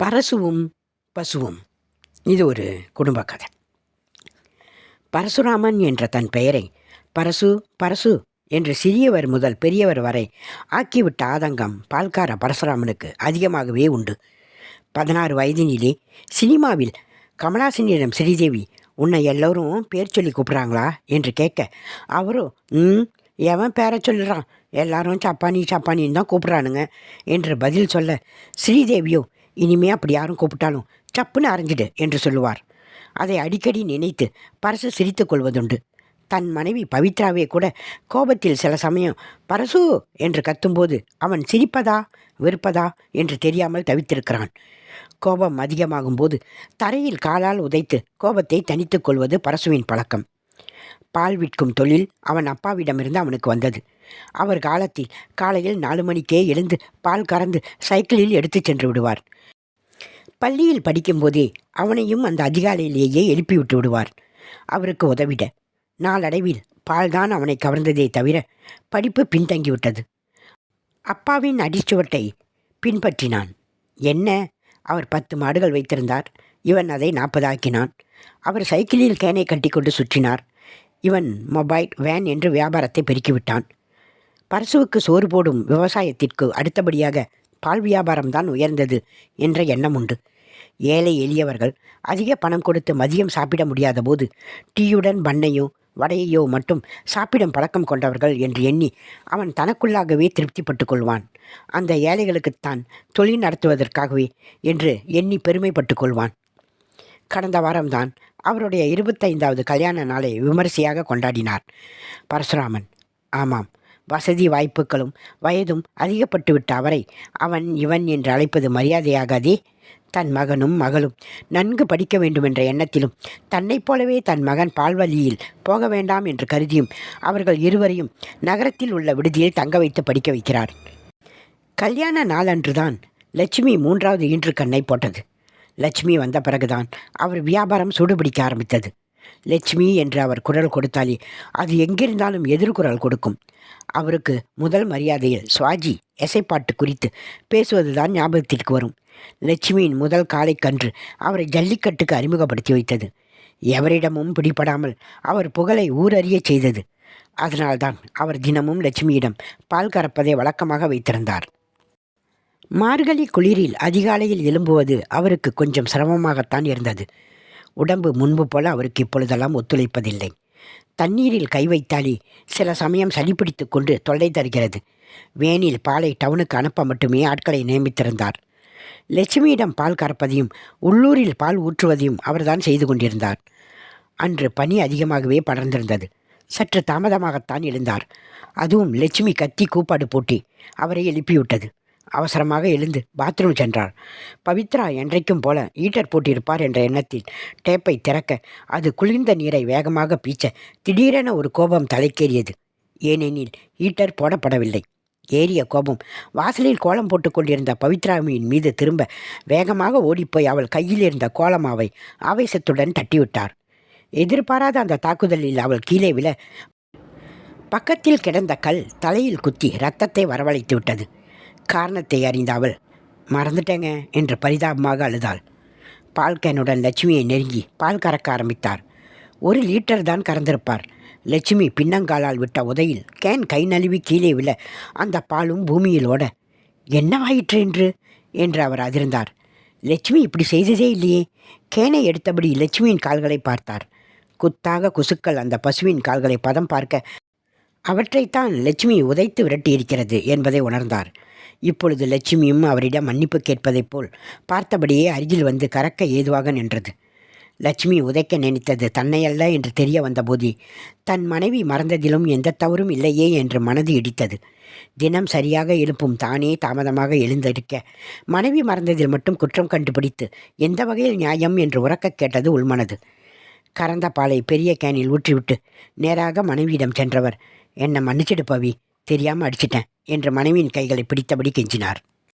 பரசுவும் பசுவும். இது ஒரு குடும்ப கதை. பரசுராமன் என்ற தன் பெயரை பரசு பரசு என்று சிறியவர் முதல் பெரியவர் வரை ஆக்கிவிட்ட ஆதங்கம் பால்கார பரசுராமனுக்கு அதிகமாகவே உண்டு. பதினாறு வயதினிலே சினிமாவில் கமலாசினியிடம் ஸ்ரீதேவி உன்னை எல்லோரும் பேர் சொல்லி கூப்பிட்றாங்களா? என்று கேட்க அவரும் ம் எவன் பேரை சொல்லுறான் எல்லாரும் சப்பானி சப்பானின்னு தான் கூப்பிட்றானுங்க என்று பதில் சொல்ல ஸ்ரீதேவியோ இனிமே அப்படி யாரும் கூப்பிட்டாலும் சப்புன்னு அரைஞ்சிடு என்று சொல்லுவார். அதை அடிக்கடி நினைத்து பரசு சிரித்து கொள்வதுண்டு. தன் மனைவி பவித்ராவே கூட கோபத்தில் சில சமயம் பரசு! என்று கத்தும்போது அவன் சிரிப்பதா வெறுப்பதா என்று தெரியாமல் தவித்திருக்கிறான். கோபம் அதிகமாகும் போது தரையில் காலால் உதைத்து கோபத்தை தனித்துக் கொள்வது பரசுவின் பழக்கம். பால் விற்கும் தொழில் அவன் அப்பாவிடமிருந்து அவனுக்கு வந்தது. அவர் காலத்தில் காலையில் நாலு மணிக்கே எழுந்து பால் கறந்து சைக்கிளில் எடுத்துச் சென்று விடுவார். பள்ளியில் படிக்கும்போதே அவனையும் அந்த அதிகாலையிலேயே எழுப்பி விட்டு விடுவார். அவருக்கு உதவிட நாளடைவில் பால்தான் அவனை கவர்ந்ததே தவிர படிப்பு பின்தங்கிவிட்டது. அப்பாவின் அடிச்சுவட்டை பின்பற்றினான். என்ன? அவர் பத்து மாடுகள் வைத்திருந்தார். இவன் அதை நாற்பதாக்கினான். அவர் சைக்கிளில் கேனை கட்டிக்கொண்டு சுற்றினார். இவன் மொபைல் வேன் என்று வியாபாரத்தை பெருக்கிவிட்டான். பரசுவுக்கு சோறு போடும் விவசாயத்திற்கு அடுத்தபடியாக பால் வியாபாரம்தான் உயர்ந்தது என்ற எண்ணம் உண்டு. ஏழை எளியவர்கள் அதிக பணம் கொடுத்து மதியம் சாப்பிட முடியாத போது டீயுடன் பண்ணையோ வடையையோ மட்டும் சாப்பிடும் பழக்கம் கொண்டவர்கள் என்று எண்ணி அவன் தனக்குள்ளாகவே திருப்திப்பட்டு கொள்வான். அந்த ஏழைகளுக்குத்தான் தொழில் நடத்துவதற்காகவே என்று எண்ணி பெருமைப்பட்டு கொள்வான். கடந்த வாரம்தான் அவருடைய இருபத்தைந்தாவது கல்யாண நாளை விமரிசையாக கொண்டாடினார். பரசுராமன் ஆமாம் வசதி வாய்ப்புகளும் வயதும் அதிகப்பட்டுவிட்ட அவரை அவன் இவன் என்று அழைப்பது மரியாதையாகாதே. தன் மகனும் மகளும் நன்கு படிக்க வேண்டுமென்ற எண்ணத்திலும் தன்னைப் போலவே தன் மகன் பால்வழியில் போக வேண்டாம் என்று கருதியும் அவர்கள் இருவரையும் நகரத்தில் உள்ள விடுதியில் தங்க வைத்து படிக்க வைக்கிறார். கல்யாண நாளன்றுதான் லட்சுமி மூன்றாவது ஈன்று கண்ணை போட்டது. லட்சுமி வந்த பிறகுதான் அவர் வியாபாரம் சூடுபிடிக்க ஆரம்பித்தது. லட்சுமி என்று அவர் குரல் கொடுத்தாலே அது எங்கிருந்தாலும் எதிர்குரல் கொடுக்கும். அவருக்கு முதல் மரியாதையில் சுவாஜி எசைப்பாட்டு குறித்து பேசுவதுதான் ஞாபகத்திற்கு வரும். லட்சுமியின் முதல் காலை கன்று அவரை ஜல்லிக்கட்டுக்கு அறிமுகப்படுத்தி வைத்தது. எவரிடமும் பிடிபடாமல் அவர் புகழை ஊரறிய செய்தது. அதனால்தான் அவர் தினமும் லட்சுமியிடம் பால் கறப்பதை வழக்கமாக வைத்திருந்தார். மார்கழி குளிரில் அதிகாலையில் எழும்புவது அவருக்கு கொஞ்சம் சிரமமாகத்தான் இருந்தது. உடம்பு முன்பு போல அவருக்கு இப்பொழுதெல்லாம் ஒத்துழைப்பதில்லை. தண்ணீரில் கை வைத்தாலே சில சமயம் சளிப்பிடித்து கொண்டு தொல்லை தருகிறது. வேனில் பாலை டவுனுக்கு அனுப்ப மட்டுமே ஆட்களை நியமித்திருந்தார். லட்சுமியிடம் பால் கறப்பதையும் உள்ளூரில் பால் ஊற்றுவதையும் அவர்தான் செய்து கொண்டிருந்தார். அன்று பனி அதிகமாகவே படர்ந்திருந்தது. சற்று தாமதமாகத்தான் எழுந்தார். அதுவும் லட்சுமி கத்தி கூப்பாடு போட்டி அவரை எழுப்பிவிட்டது. அவசரமாக எழுந்து பாத்ரூம் சென்றார் பவித்ரா என்றைக்கும் போல ஈட்டர் போட்டிருப்பார் என்ற எண்ணத்தில் டேப்பை திறக்க அது குளிர்ந்த நீரை வேகமாக பீச்ச திடீரென ஒரு கோபம் தலைக்கேறியது. ஏனெனில் ஹீட்டர் போடப்படவில்லை. ஏறிய கோபம் வாசலில் கோலம் போட்டு கொண்டிருந்த பவித்ராமியின் மீது திரும்ப வேகமாக ஓடிப்போய் அவள் கையில் இருந்த கோலமாவை ஆவேசத்துடன் தட்டிவிட்டார். எதிர்பாராத அந்த தாக்குதலில் அவள் கீழே விழ பக்கத்தில் கிடந்த கல் தலையில் குத்தி ரத்தத்தை வரவழைத்து விட்டது. காரணத்தை அறிந்த அவள் மறந்துட்டேங்க என்று பரிதாபமாக அழுதாள். பால் கேனுடன் லட்சுமியை நெருங்கி பால் கறக்க ஆரம்பித்தார். ஒரு லிட்டர் தான் கறந்திருப்பார். லட்சுமி பின்னங்காலால் விட்ட உதையில் கேன் கை நழுவி கீழே விழ அந்த பாலும் பூமியில் ஓட என்னவாயிற்று என்று என்று அவர் அதிர்ந்தார். லட்சுமி இப்படி செய்ததே இல்லையே. கேனை எடுத்தபடி லட்சுமியின் கால்களை பார்த்தார். குத்தாக குசுக்கள் அந்த பசுவின் கால்களை பதம் பார்க்க அவற்றைத்தான் லட்சுமி உதைத்து விரட்டியிருக்கிறது என்பதை உணர்ந்தார். இப்பொழுது லட்சுமியும் அவரிடம் மன்னிப்பு கேட்பதைப் போல் பார்த்தபடியே அருகில் வந்து கறக்க ஏதுவாக நின்றது. லட்சுமி உதைக்க நினைத்தது தன்னையல்ல என்று தெரிய வந்தபோது தன் மனைவி மறந்ததிலும் எந்த தவறும் இல்லையே என்று மனது இடித்தது. தினம் சரியாக எழுப்பும் தானே தாமதமாக எழுந்திருக்க மனைவி மறந்ததில் மட்டும் குற்றம் கண்டுபிடித்து எந்த வகையில் நியாயம்? என்று உறக்க கேட்டது உள்மனது. கறந்த பாலை பெரிய கேனில் ஊற்றிவிட்டு நேராக மனைவியிடம் சென்றவர். என்னை மன்னிச்சிடு பவி. தெரியாமல் அடிச்சிட்டேன். என்று மனைவியின் கைகளை பிடித்தபடி கெஞ்சினார்.